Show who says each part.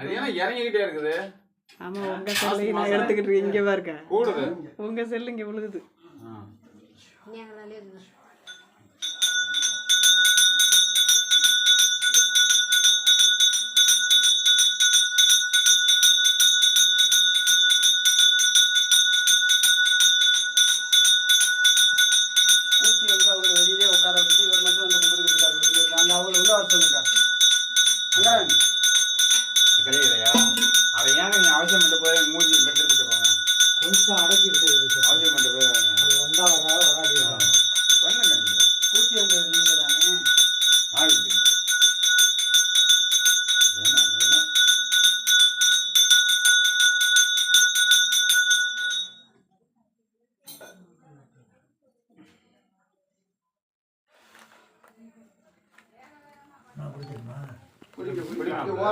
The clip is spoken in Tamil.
Speaker 1: அது ஏன்னா
Speaker 2: இறங்கிக்கிட்டே இருக்குது.
Speaker 1: ஆமா உங்க செல்லு நான் எடுத்துக்கிட்டு இங்க பாருங்க.
Speaker 2: கூடுது.
Speaker 1: உங்க செல்லு இங்க விழுகுது.
Speaker 3: ஊட்டி வந்து அவங்களை வெளியிலே உட்கார வச்சு இவர் மட்டும் வந்து கும்பிட்டு அந்த அவங்களை உள்ள வர சொல்லுங்க.
Speaker 2: தெரியலையா? அதை ஏன் நீங்கள் அவசியம் மட்டும் போய் மூஞ்சி கெடுத்துட்டு போங்க?
Speaker 4: கொஞ்சம் அடக்கி விட்டு அவசியம்
Speaker 2: மட்டும் போய் வைங்க. அது
Speaker 4: வந்தால் வரா வராடி
Speaker 2: பண்ணுங்க நீங்கள்
Speaker 3: கூட்டி வந்தது நீங்கள் தானே?
Speaker 2: ஆள் என்ன
Speaker 4: you